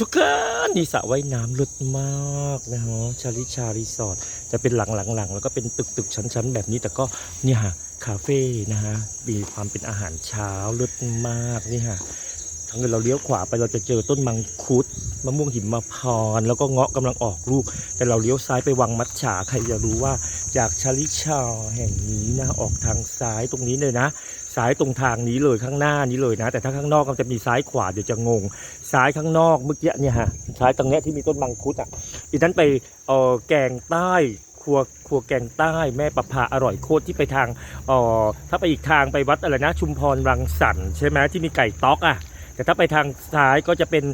ทุกคนนี่สระว่ายน้ำลึกมากนะฮะชาลิชารีสอร์ทจะเป็นหลังๆๆแล้วก็เป็นตึกตึกๆชั้นๆ แบบนี้แต่ก็เนี่ยฮะคาเฟ่นะฮะมีความเป็นอาหารเช้าลึกมากนี่ฮะทางเดินเราเลี้ยวขวาไปเราจะเจอต้นมังคุดมะม่วงหิมพานต์แล้วก็เงาะกำลังออกลูก แต่เราเลี้ยวซ้ายไปวังมัดฉาใครจะรู้ว่าจากชาลิชาแห่งนี้นะออกทางซ้ายตรงนี้เลยนะ ซ้ายตรงทางนี้เลยข้างหน้านี้เลยนะ แต่ถ้าข้างนอกก็จะมีซ้ายขวาเดี๋ยวจะงง ซ้ายข้างนอกเมื่อกี้เนี่ยฮะซ้ายตรงเนี้ยที่มีต้นมังคุดอะอีนั้นไปเออแกงใต้ครัวครัวแกงใต้แม่ประภาอร่อยโคตรที่ไปทางเออถ้าไปอีกทางไปวัดอะไรนะ ชุมพรรังสรรค์ใช่ไหมที่มีไก่ต๊อกอะแต่ถ้าไปทางซ้ายก็จะเป็น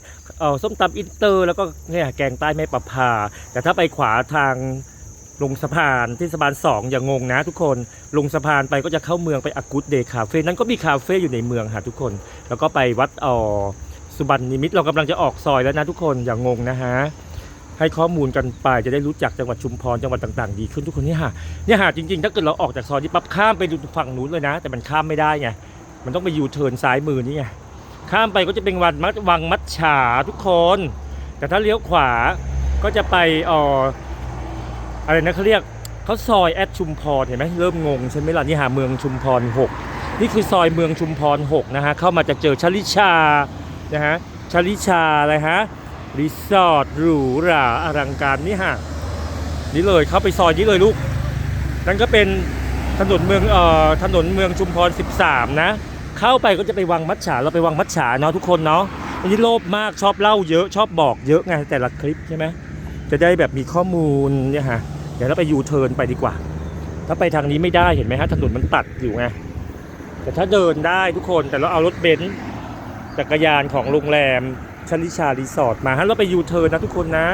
เออส้มตำอินเตอร์ แล้วก็เนี่ยแกงใต้แม่ประภา แต่ถ้าไปขวาทาง ลงสะพานเทศบาลสองอย่างงงนะทุกคนลงสะพานไปก็จะเข้าเมืองไปอากูดเดย์คาเฟ่นั้นก็มีคาเฟ่อยู่ในเมืองค่ะทุกคน แล้วก็ไปวัดเออสุบรรณนิมิตเรากำลังจะออกซอยแล้วนะทุกคนอย่างงงนะฮะให้ข้อมูลกันไปจะได้รู้จักจังหวัดชุมพรจังหวัดต่าง ๆ ดีขึ้นทุกคนเนี่ยฮะเนี่ยฮะจริงๆ ถ้าเกิดเราออกจากซอยนี้ปั๊บข้ามไปดูฝั่งนู้นเลยนะ แต่มันข้ามไม่ได้ไงมันต้องไปยูเทิร์นซ้ายมือนี่ไงข้ามไปก็จะเป็นวันมัดวังมัดฉาทุกคน แต่ถ้าเลี้ยวขวาก็จะไปเออ อะไรนะเขาเรียกเขาซอยแอดชุมพรเห็นไหมเริ่มงงใช่ไหมล่ะนี่หาเมืองชุมพรหกนี่คือซอยเมืองชุมพรหกนะฮะ เข้ามาจะเจอชลิชา นะฮะชลิชาอะไรฮะรีสอร์ทหรูหราอลังการนี่ฮะนี่เลยเข้าไปซอยนี้เลยลูก นั่นก็เป็นถนนเมืองเอ่อถนนเมืองชุมพร 13 นะ เข้าไปก็จะไปวังมัดฉาเราไปวังมัดฉาเนาะทุกคนเนาะอันนี้โลภมากชอบเล่าเยอะชอบบอกเยอะไงแต่ละคลิปใช่ไหมจะได้แบบมีข้อมูลเนี่ยฮะ ดี๋ยวเราไปยูเทิร์นไปดีกว่า ถ้าไปทางนี้ไม่ได้เห็นไหมฮะถนนมันตัดอยู่ไงแต่ถ้าเดินได้ทุกคนแต่เราเอารถเบนซ์จักรยานของโรงแรมชลิชารีสอร์ทมาฮะเราไปยูเทิร์นนะทุกคนนะ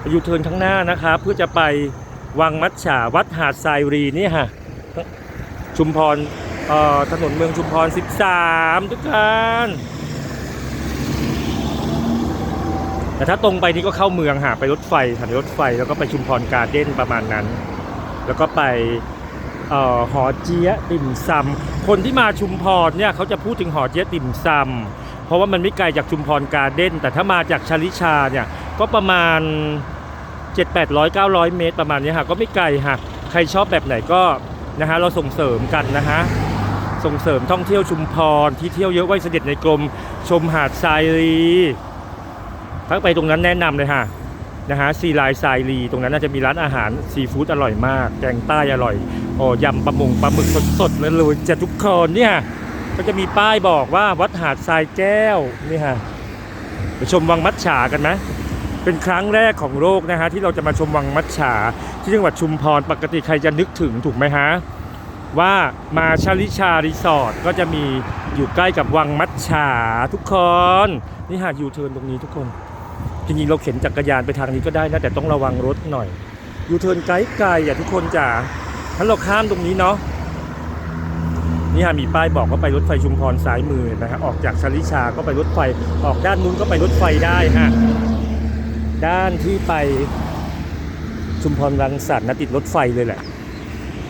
ไปยูเทิร์นข้างหน้านะครับเพื่อจะไปวังมัดฉาวัดหาดทรายรีนี่ฮะชุมพรถนนเมืองชุมพร 13 ทุกท่าน แต่ถ้าตรงไปนี่ก็เข้าเมืองหาไปรถไฟสถานีรถไฟแล้วก็ไปชุมพรการ์เด้นประมาณนั้น แล้วก็ไปออหอเจี๊ยติ่มซำคนที่มาชุมพรเนี่ยเขาจะพูดถึงหอเจี๊ยติ่มซำเพราะว่ามันไม่ไกลจากชุมพรการ์เด้น แต่ถ้ามาจากชลิชาเนี่ยก็ประมาณ 7 8 0 0 900 เมตรประมาณนี้ฮะก็ไม่ไกลฮะใครชอบแบบไหนก็นะฮะเราส่งเสริมกันนะฮะส่งเสริมท่องเที่ยวชุมพรที่เที่ยวเยอะไหวเสด็จในกรมชมหาดทรายรี ถ้าไปตรงนั้นแนะนำเลยฮะนะฮะซีไลน์ไซรีตรงนั้นน่าจะมีร้านอาหารซีฟู้ดอร่อยมาก แกงใต้อร่อยโอ้ยำปลาหมงปลาหมึกสดๆเลยเลยจะทุกคนเนี่ยก็จะมีป้ายบอกว่าวัดหาดทรายแก้วนี่ฮะไปชมวังมัดฉากันไหมเป็นครั้งแรกของโลกนะฮะที่เราจะมาชมวังมัดฉาที่จังหวัดชุมพรปกติใครจะนึกถึงถูกไหมฮะว่ามาชาลิชารีสอร์ทก็จะมีอยู่ใกล้กับวังมัดฉาทุกคนนี่หายูเทิร์นตรงนี้ทุกคน จริงๆเราเข็นจักรยานไปทางนี้ก็ได้นะแต่ต้องระวังรถหน่อยยูเทิร์นไกด์ไกลอะทุกคนจ๋างั้นเราข้ามตรงนี้เนาะนี่ฮะมีป้ายบอกว่าไปรถไฟชุมพรซ้ายมือนะฮะออกจากชลิชาก็ไปรถไฟออกด้านนู้นก็ไปรถไฟได้ฮะด้านที่ไปชุมพรรังสรรค์นะติดรถไฟเลยแหละ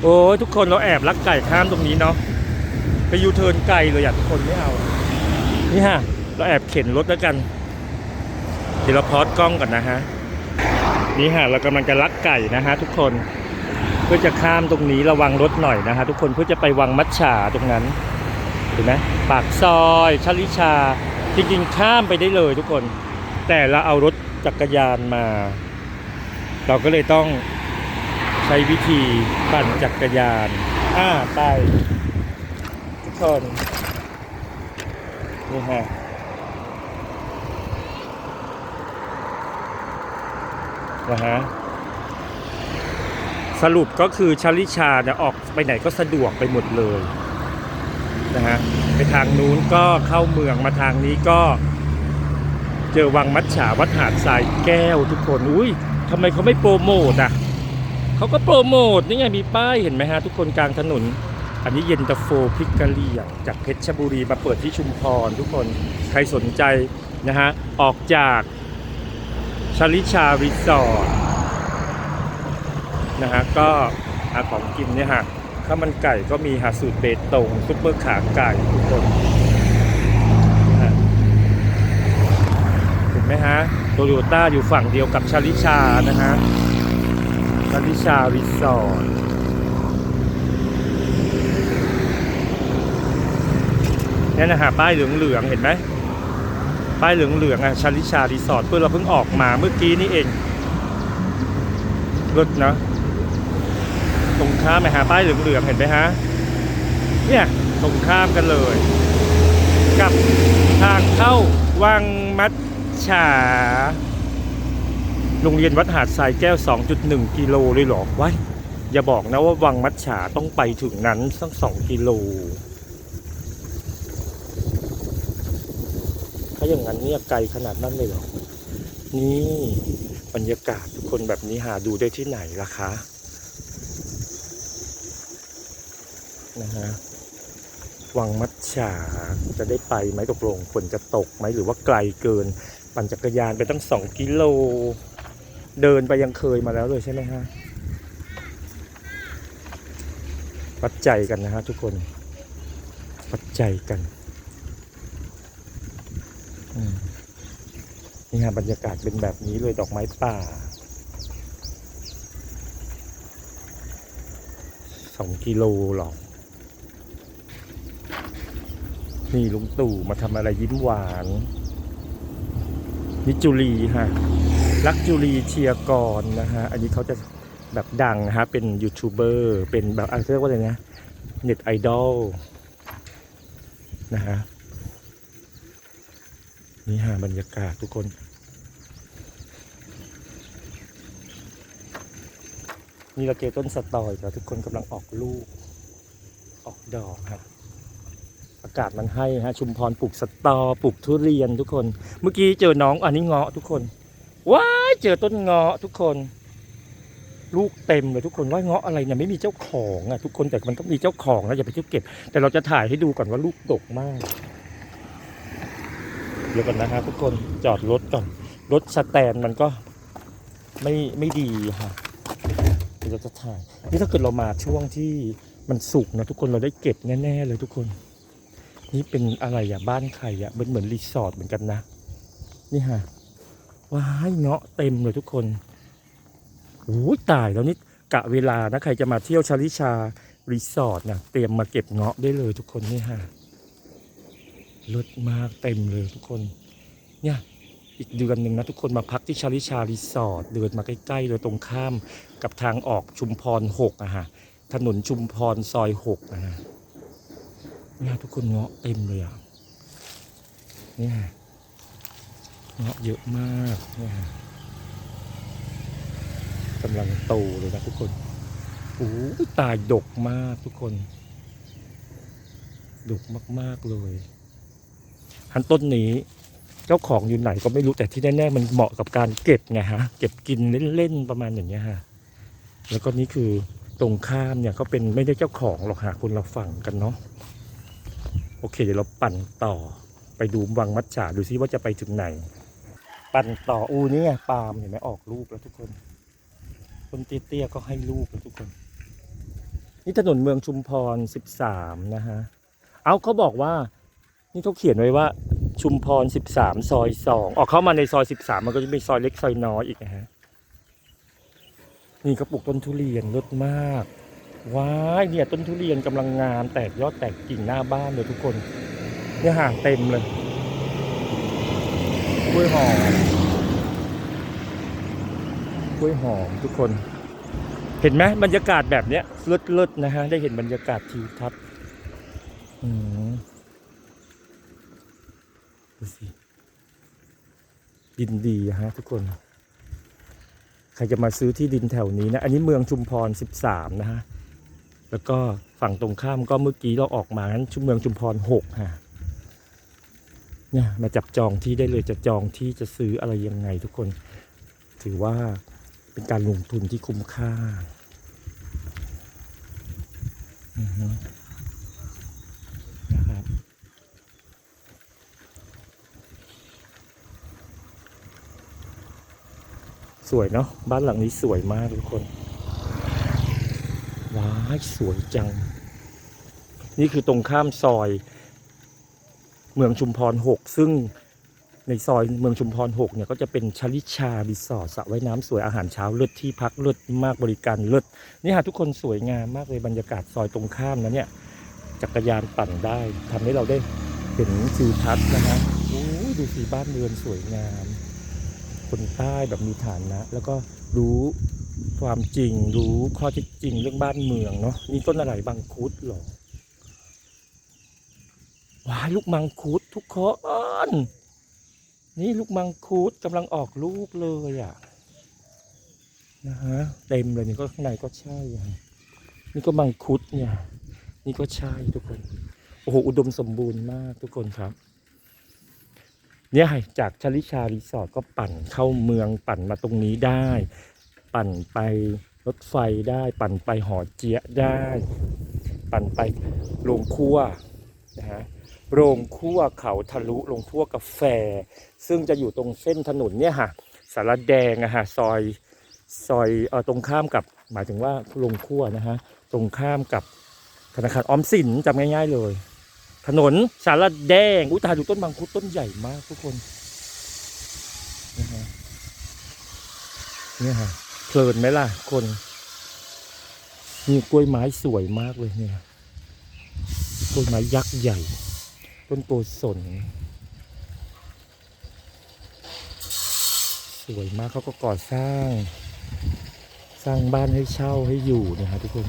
โอ้ยทุกคนเราแอบลักไก่ข้ามตรงนี้เนาะไปยูเทิร์นไกลเลยอะทุกคนไม่เอา นี่ฮะเราแอบเข็นรถแล้วกัน ดี๋ยวเราพอดกล้องก่อนนะฮะ นี่ฮะเรากำลังจะลักไก่นะฮะทุกคน เพื่อจะข้ามตรงนี้ระวังรถหน่อยนะฮะทุกคนเพื่อจะไปวังมัดฉาตรงนั้น เห็นไหมปากซอยชลิชา จริงๆข้ามไปได้เลยทุกคน แต่เราเอารถจักรยานมา เราก็เลยต้องใช้วิธีปั่นจักรยาน อ่าไปทุกคนนี่ฮะ นะฮะสรุปก็คือชาลิชาเนี่ยออกไปไหนก็สะดวกไปหมดเลยนะฮะไปทางนู้นก็เข้าเมืองมาทางนี้ก็ เจอวังมัดฉาวัดหาดทรายแก้วทุกคนอุ้ยทำไมเขาไม่โปรโมทอะเขาก็โปรโมทนี่ไงมีป้ายเห็นไหมฮะทุกคนกลางถนน อันนี้เย็นตาโฟพริกกะเหรี่ยงจากเพชรบุรีมาเปิดที่ชุมพรทุกคนใครสนใจนะฮะออกจาก ชลิชารีสอร์ทนะฮะก็อาของกินเนี่ยฮะข้าวมันไก่ก็มีหาสูตรเบตงซุปเปอร์ขาไก่ทุกคนนะฮะไหมฮะโตโยต้าอยู่ฝั่งเดียวกับชาลิชานะฮะชาลิชารีสอร์ทนี่นะฮะป้ายเหลืองๆเห็นไหม ป้ายเหลืองๆอะชาลิชารีสอร์ทเพื่อเราเพิ่งออกมาเมื่อกี้นี่เองรถนะตรงข้ามไหมฮะป้ายเหลืองๆเห็นไหมฮะเนี่ยตรงข้ามกันเลย กับทางเข้าวังมัดฉาโรงเรียนวัดหาดทรายแก้ว 2.1 กิโลเลยเหรอวะอย่าบอกนะว่าวังมัดฉาต้องไปถึงนั้นสัก2กิโล ถ้าอย่างนั้นเนี่ยไกลขนาดนั้นเลยเหรอ นี่บรรยากาศทุกคนแบบนี้หาดูได้ที่ไหนล่ะคะนะฮะวังมัดฉาจะได้ไปไหมตกลงฝนจะตกไหมหรือว่าไกลเกิน ปั่นจักรยานไปตั้งสองกิโล เดินไปยังเคยมาแล้วเลยใช่ไหมฮะวัดใจกันนะฮะทุกคนวัดใจกัน นี่ฮะบรรยากาศเป็นแบบนี้เลยดอกไม้ป่าสองกิโลหรอนี่ลุงตู่มาทำอะไรยิ้มหวานนิจุลีฮะรักจุลีเชียร์กรนะฮะ อันนี้เขาจะแบบดังนะฮะ เป็นยูทูบเบอร์ เป็นแบบอะไรเรียกว่าอะไรนะเน็ตไอดอลนะฮะ นี่ฮะบรรยากาศทุกคนนี่เราเจอต้นสตออีกแล้วทุกคนกำลังออกลูก ออกดอกฮะอากาศมันให้ฮะชุมพรปลูกสตอปลูกทุเรียนทุกคน เมื่อกี้เจอน้องอันนี้เงาะทุกคนว้ายเจอต้นเงาะทุกคน ลูกเต็มเลยทุกคนว่าเงาะอะไรเนี่ยไม่มีเจ้าของอะทุกคนแต่มันต้องมีเจ้าของนะอย่าไปเที่ยวเก็บ แต่เราจะถ่ายให้ดูก่อนว่าลูกดกมาก เดี๋ยวก่อนนะฮะทุกคนจอดรถก่อน รถสแตนมันก็ไม่ไม่ดีค่ะเดี๋ยวเราจะถ่าย นี่ถ้าเกิดเรามาช่วงที่มันสุกนะทุกคนเราได้เก็บแน่ๆเลยทุกคน นี่เป็นอะไรอะบ้านใครอะมันเหมือนรีสอร์ทเหมือนกันนะ นี่ฮะว้ายเงาะเต็มเลยทุกคนโอ้ยตายแล้วนี่กะเวลานะใครจะมาเที่ยวชาลิชารีสอร์ทนะเตรียมมาเก็บเงาะได้เลยทุกคนนี่ฮะ เลิศมากเต็มเลยทุกคน เนี่ย อีกเดือนหนึ่งนะทุกคนมาพักที่ชาลิชารีสอร์ทเดินมาใกล้ๆเลยตรงข้ามกับทางออกชุมพรหกอะฮะถนนชุมพรซอยหกอะฮะเนี่ยทุกคนเงาะเต็มเลยอะเนี่ยเงาะเยอะมากเนี่ยกำลังโตเลยนะทุกคนโอ้ตายดกมากทุกคน ดกมาก ๆ เลย หันต้นนี้ เจ้าของอยู่ไหนก็ไม่รู้แต่ที่แน่ๆมันเหมาะกับการเก็บไงฮะ เก็บกินเล่นๆประมาณอย่างเงี้ยฮะแล้วก็นี่คือตรงข้ามเนี่ยเขาเป็นไม่ได้เจ้าของหรอกฮะคนละฝั่งกันเนาะโอเค เดี๋ยวเราปั่นต่อไปดูวังมัจฉาดูซิว่าจะไปถึงไหน ปั่นต่ออูนี่ไงปาล์มเห็นไหมออกลูกแล้วทุกคนต้นเตี้ยๆก็ให้ลูกแล้วทุกคน นี่ถนนเมืองชุมพร 13 นะฮะ เอาเขาบอกว่า นี่เขาเขียนไว้ว่าชุมพร 13 ซอย 2 ออกเข้ามาในซอย 13 มันก็จะมีซอยเล็กซอยน้อยอีกนะฮะ นี่ก็ปลูกต้นทุเรียนรดมาก ว้ายเนี่ยต้นทุเรียนกำลังงาม แตกยอดแตกกิ่งหน้าบ้านเลยทุกคน เนี่ยห่างเต็มเลยกล้วยหอมกล้วยหอมทุกคน เห็นไหมบรรยากาศแบบเนี้ยเลิศเลิศๆนะฮะ ได้เห็นบรรยากาศทิวทัศน์อืม ดูสิดินดีฮะทุกคน ใครจะมาซื้อที่ดินแถวนี้นะ อันนี้เมืองชุมพร 13 นะฮะ แล้วก็ฝั่งตรงข้ามก็เมื่อกี้เราออกมานั้นชุมเมืองชุมพร 6 ฮะ เนี่ยมาจับจองที่ได้เลยจะจองที่จะซื้ออะไรยังไงทุกคน ถือว่าเป็นการลงทุนที่คุ้มค่า อือฮึนะครับ สวยเนาะบ้านหลังนี้สวยมากทุกคนว้ายสวยจัง นี่คือตรงข้ามซอย เมืองชุมพรหกซึ่งในซอยเมืองชุมพร6เนี่ยก็จะเป็นชลิชารีสอร์ทสระว่ายน้ำสวยอาหารเช้าเลิศที่พักเลิศมากบริการเลิศนี่ฮะทุกคนสวยงามมากเลยบรรยากาศซอยตรงข้ามนะเนี่ยจักรยานปั่นได้ทำให้เราได้เห็นทิวทัศน์นะฮะโอ้ดูสีบ้านเรือนสวยงาม คนใต้แบบมีฐานะ แล้วก็รู้ความจริงรู้ข้อเท็จจริงเรื่องบ้านเมืองเนาะนี่ต้นอะไรบางคุดหรอว้ายลูกมังคุดทุกคนนี่ลูกมังคุดกำลังออกลูกเลยอะนะฮะเต็มเลยนี่ก็ข้างในก็ใช่อะนี่ก็มังคุดเนี่ย นี่ก็ใช่ทุกคนโอ้โหอุดมสมบูรณ์มากทุกคนครับ เนี่ยจากชลิชารีสอร์ทก็ปั่นเข้าเมืองปั่นมาตรงนี้ได้ ปั่นไปรถไฟได้ ปั่นไปหอเจี๊ยได้ ปั่นไปโรงครัวนะฮะโรงครัวเขาทะลุโรงครัวกาแฟ ซึ่งจะอยู่ตรงเส้นถนนเนี่ยฮะสารแดงอะฮะซอยซอยเออตรงข้ามกับหมายถึงว่าโรงครัวนะฮะตรงข้ามกับธนาคารออมสินจำง่าย ๆ เลย ถนนสารแดง อุ้ยตายดูต้นมังคุดต้นใหญ่มากทุกคนนะฮะเนี่ยฮะเพลินไหมล่ะคนนี่กล้วยไม้สวยมากเลยเนี่ยกล้วยไม้ยักษ์ใหญ่ ต้นโกศลสวยมากเขาก็ก่อสร้าง สร้างบ้านให้เช่าให้อยู่เนะฮะทุกคน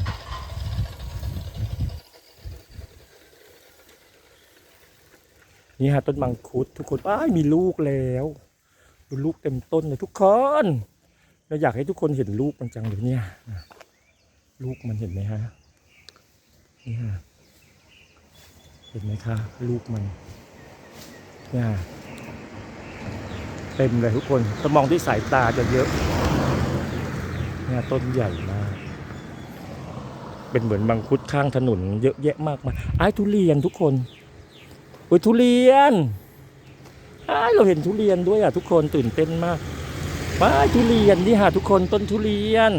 นี่ฮะต้นมังคุดทุกคนอ้ายมีลูกแล้วดูลูกเต็มต้นเลยทุกคนเราอยากให้ทุกคนเห็นลูกมันจังเลยเนี่ยลูกมันเห็นไหมฮะนี่ฮะเห็นไหมคะลูกมันเนี่ยเต็มเลยทุกคนถ้ามองด้วยสายตาจะเยอะเนี่ยต้นใหญ่มาก เป็นเหมือนมังคุดข้างถนนเยอะแยะมากมายไอ้ทุเรียนทุกคน โอ้ยทุเรียนอ้ายเราเห็นทุเรียนด้วยอะทุกคนตื่นเต้นมากว้ายทุเรียนนี่ฮะทุกคนต้นทุเรียน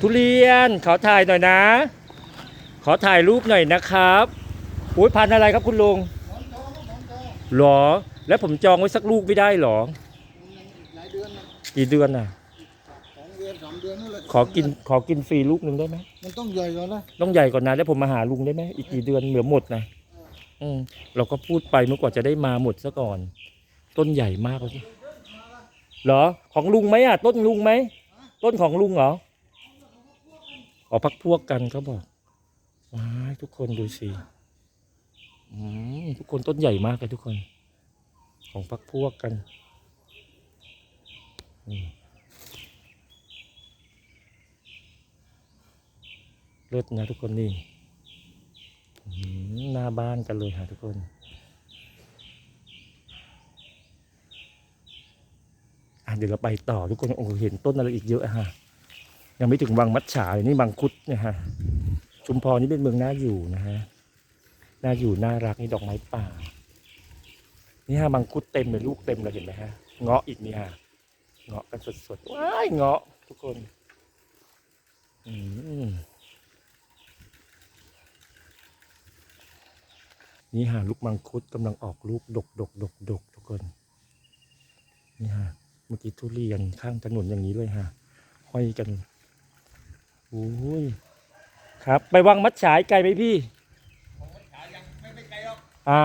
ทุเรียนขอถ่ายหน่อยนะ ขอถ่ายรูปหน่อยนะครับโอ้ยพันธุ์อะไรครับคุณลุงหรอ แล้วผมจองไว้สักลูกไม่ได้หรอหลายเดือนนะกี่เดือนน่ะสองเดือนสามเดือนนั่นแหละขอกินขอกินฟรีลูกหนึ่งได้ไหมมันต้องใหญ่ก่อนนะต้องใหญ่ก่อนนะแล้วผมมาหาลุงได้ไหมอีกกี่เดือนเหลือหมดนะ อืมเราก็พูดไปเมื่อกว่าจะได้มาหมดซะก่อน ต้นใหญ่มากเลยเหรอ ของลุงไหมอะ ต้นลุงไหม ต้นของลุงเหรอออพักพวกกันเขาบอกว้ายทุกคนดูสิอืมทุกคนต้นใหญ่มากเลยทุกคน ของพักพวกกันอืมเลิศนะทุกคนนี่ หน้าบ้านกันเลยฮะทุกคน อะเดี๋ยวเราไปต่อทุกคนโอ้เห็นต้นอะไรอีกเยอะฮะยังไม่ถึงวังมัดฉาเลยนี่บางคุดนี่ยฮะชุมพรนี่เป็นเมืองน่าอยู่นะฮะน่าอยู่น่ารักนี่ดอกไม้ป่า นี่ฮะบางคุดเต็มเลยลูกเต็มเลยเห็นไหมฮะเงาะอีกนี่ฮะเงาะกันสดๆว้ายเงาะทุกคน อืม นี่ฮะลูกมังคุดกำลังออกลูกดกดกดกดกทุกคน นี่ฮะเมื่อกี้ทุเรียนข้างถนนอย่างนี้เลยฮะห้อยกันโอ้ยครับ ไปวังมัดฉายไกลไหมพี่อ่า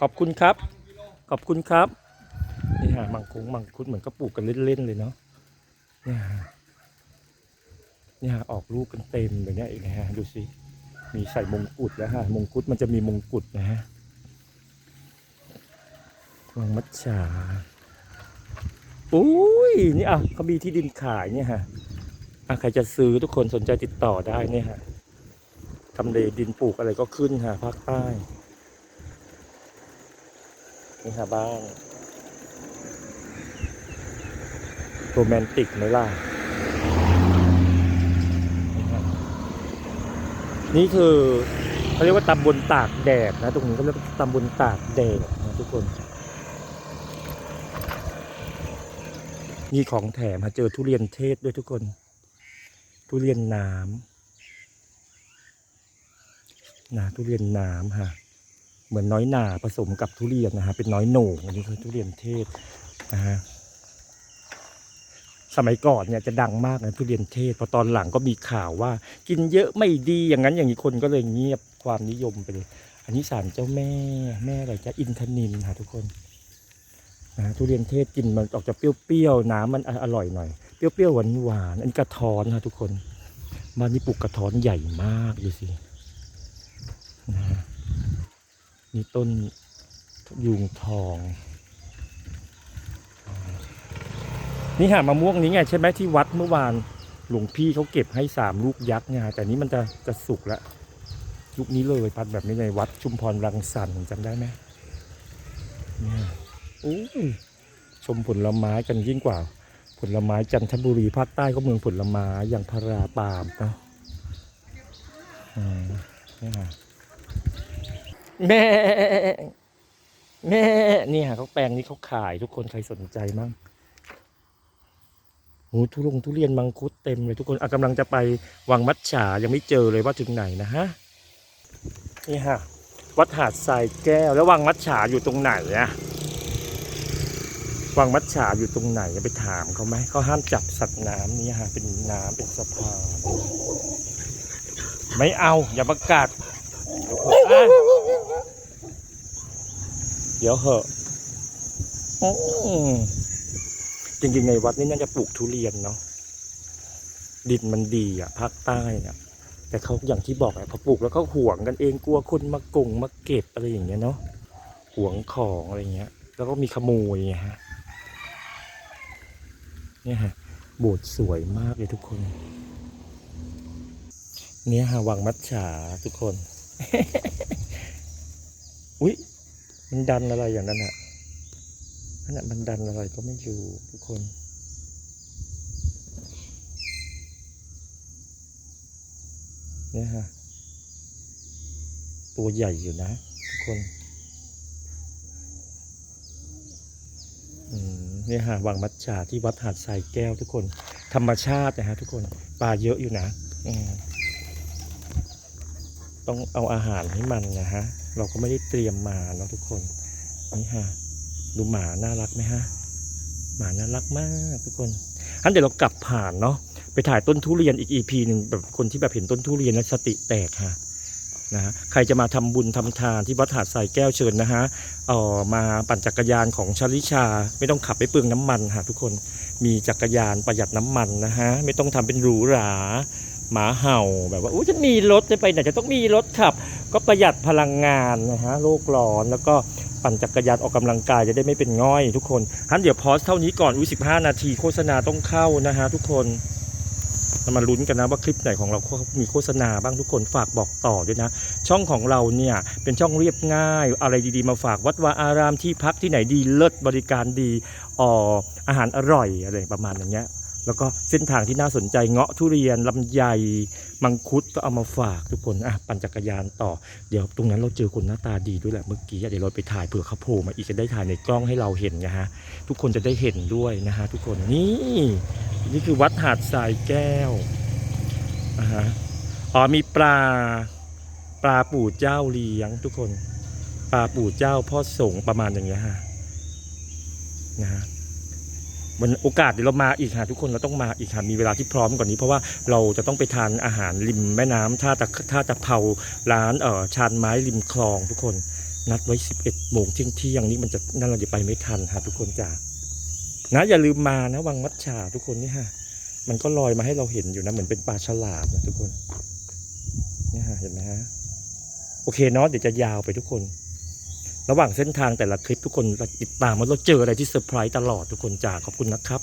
ขอบคุณครับ ขอบคุณครับ นี่ฮะมังคุงมังคุดเหมือนก็ปลูกกันเล่นๆเลยเนาะนี่ฮะนี่ฮะออกลูกกันเต็มเลยเนี่ยอีกนะฮะดูสิ มีใส่มงกุฎแล้วฮะมงกุฎมันจะมีมงกุฎนะฮะวังมัดฉาอุ้ยนี่อะเขามีที่ดินขายเนี่ยฮะอะใครจะซื้อทุกคนสนใจติดต่อได้เนี่ยฮะทำเลดินปลูกอะไรก็ขึ้นฮะภาคใต้นี่ฮะบ้านโรแมนติกไหมล่ะนี่ฮะ นี่คือเขาเรียกว่าตำบลตากแดดนะ ตรงนี้เขาเรียกตำบลตากแดดนะทุกคนมีของแถมฮะเจอทุเรียนเทศด้วยทุกคน ทุเรียนน้ำนะทุเรียนน้ำฮะเหมือนน้อยหนาผสมกับทุเรียนนะฮะเป็นน้อยโหน่งอันนี้คือทุเรียนเทศนะฮะ สมัยก่อนเนี่ยจะดังมากนะทุเรียนเทศพอตอนหลังก็มีข่าวว่า กินเยอะไม่ดีอย่างนั้นอย่างนี้คนก็เลยเงียบความนิยมไปเลย อันนี้สารเจ้าแม่แม่อะไรจะอินทนินค่ะทุกคนนะทุเรียนเทศกินมันออกจะเปรี้ยวๆน้ำมันอร่อยหน่อยเปรี้ยวๆหวานๆอันนี้กระท้อนค่ะทุกคนบ้านนี้ปลูกกระท้อนใหญ่มากดูสินะฮะนี่ต้นยุงทอง นี่หามะม่วงนี้ไงใช่ไหมที่วัดเมื่อวานหลวงพี่เขาเก็บให้สามลูกยักษ์เนี่ยแต่นี้มันจะจะสุกแล้วลูกนี้เลยพันแบบนี้ในวัดชุมพรรังสรรค์จำได้ไหมเนี่ยอู้ยชมผลไม้กันยิ่งกว่า ผลไม้จันทบุรีภาคใต้ก็เมืองผลไม้อย่างพาราปามนะอืมนี่ค่ะแม่แม่นี่ค่ะเขาแปลงนี้เขาขายทุกคนใครสนใจมั่ง โอ้ทุลงทุเรียนมังคุดเต็มเลยทุกคนอะกำลังจะไปวังมัดฉายังไม่เจอเลยว่าถึงไหนนะฮะนี่ฮะวัดหาดทรายแก้วแล้ววังมัดฉาอยู่ตรงไหนอะวังมัดฉาอยู่ตรงไหนไปถามเขาไหมเขาห้ามจับสัตว์น้ำนี่ฮะเป็นน้ำเป็นสะพานไม่เอาอย่าประกาศเดี๋ยวเหอะ จริงๆในวัดนี่น่าจะปลูกทุเรียนเนาะดินมันดีอะภาคใต้อะแต่เขาอย่างที่บอกอะเขาปลูกแล้วเขาห่วงกันเองกลัวคนมากงมาเก็บอะไรอย่างเงี้ยเนาะห่วงของอะไรเงี้ย แล้วก็มีขโมยไงฮะเนี่ยฮะโบสถ์สวยมากเลยทุกคน เนี่ยฮะวังมัดฉาทุกคน อุ๊ยมันดันอะไรอย่างนั้นอะ นั่นน่ะมันดันอะไรก็ไม่รู้ทุกคนเนี่ยฮะตัวใหญ่อยู่นะ ทุกคนเนี่ยฮะวังมัจฉาที่วัดหาดทรายแก้วทุกคน ธรรมชาตินะฮะทุกคนปลาเยอะอยู่นะต้องเอาอาหารให้มันนะฮะ เราก็ไม่ได้เตรียมมาเนาะทุกคนนี่ฮะ ดูหมาน่ารักไหมฮะ หมาน่ารักมากทุกคนอันเดี๋ยวเรากลับผ่านเนาะไปถ่ายต้นทุเรียนอีก EP หนึ่งแบบคนที่แบบเห็นต้นทุเรียนแล้วสติแตกฮะนะฮะใครจะมาทำบุญทำทานที่วัดหาดทรายแก้วเชิญนะฮะเอ่อมาปั่นจักรยานของชลิชา ไม่ต้องขับไปเปลืองน้ำมันฮะทุกคนมีจักรยานประหยัดน้ำมันนะฮะไม่ต้องทำเป็นหรูหราหมาเห่าแบบว่าอู้จะมีรถจะไปไหนจะต้องมีรถขับ ก็ประหยัดพลังงานนะฮะโลกร้อนแล้วก็ ปั่นจักรยานออกกำลังกายจะได้ไม่เป็นง่อยทุกคนทันเดี๋ยวพอสเท่านี้ก่อนอุ้ยสิบห้านาทีโฆษณาต้องเข้านะฮะทุกคนเรามาลุ้นกันนะว่าคลิปไหนของเรามีโฆษณาบ้างทุกคนฝากบอกต่อด้วยนะ ช่องของเราเนี่ยเป็นช่องเรียบง่าย อะไรดีๆมาฝากวัดวาอารามที่พักที่ไหนดีเลิศบริการดีอออาหารอร่อยอะไรประมาณอย่างเงี้ย แล้วก็เส้นทางที่น่าสนใจเงาะทุเรียนลำไยมังคุดก็เอามาฝากทุกคนอะปั่นจักรยานต่อเดี๋ยวตรงนั้นเราเจอคนหน้าตาดีด้วยแหละเมื่อกี้เดี๋ยวเราไปถ่ายเผื่อเขาโผล่มาอีกจะได้ถ่ายในกล้องให้เราเห็นนะฮะทุกคนจะได้เห็นด้วยนะฮะทุกคนนี่นี่คือวัดหาดทรายแก้วอ่าฮะอ๋อมีปลาปลาปู่เจ้าเลี้ยงทุกคน ปลาปู่เจ้าพ่อสงประมาณอย่างเงี้ยฮะนะฮะ วันโอกาสเดี๋ยวเรามาอีกค่ะทุกคนเราต้องมาอีกค่ะมีเวลาที่พร้อมกว่านี้ เพราะว่าเราจะต้องไปทานอาหารริมแม่น้ำท่าตะท่าตะเภาร้านเอ่อชานไม้ริมคลองทุกคน นัดไว้ 11โมงเที่ยงเที่ยงนี้มันจะนั่นเราจะไปไม่ทันค่ะทุกคนจ้านะอย่าลืมมานะวังมัดฉาทุกคนนี่ฮะมันก็ลอยมาให้เราเห็นอยู่นะเหมือนเป็นปลาฉลามนะทุกคนเนี่ยฮะเห็นไหมฮะโอเคเนาะเดี๋ยวจะยาวไปทุกคน ระหว่างเส้นทางแต่ละคลิปทุกคนติดตามว่าเราเจออะไรที่เซอร์ไพรส์ตลอดทุกคนจ้าขอบคุณนะครับ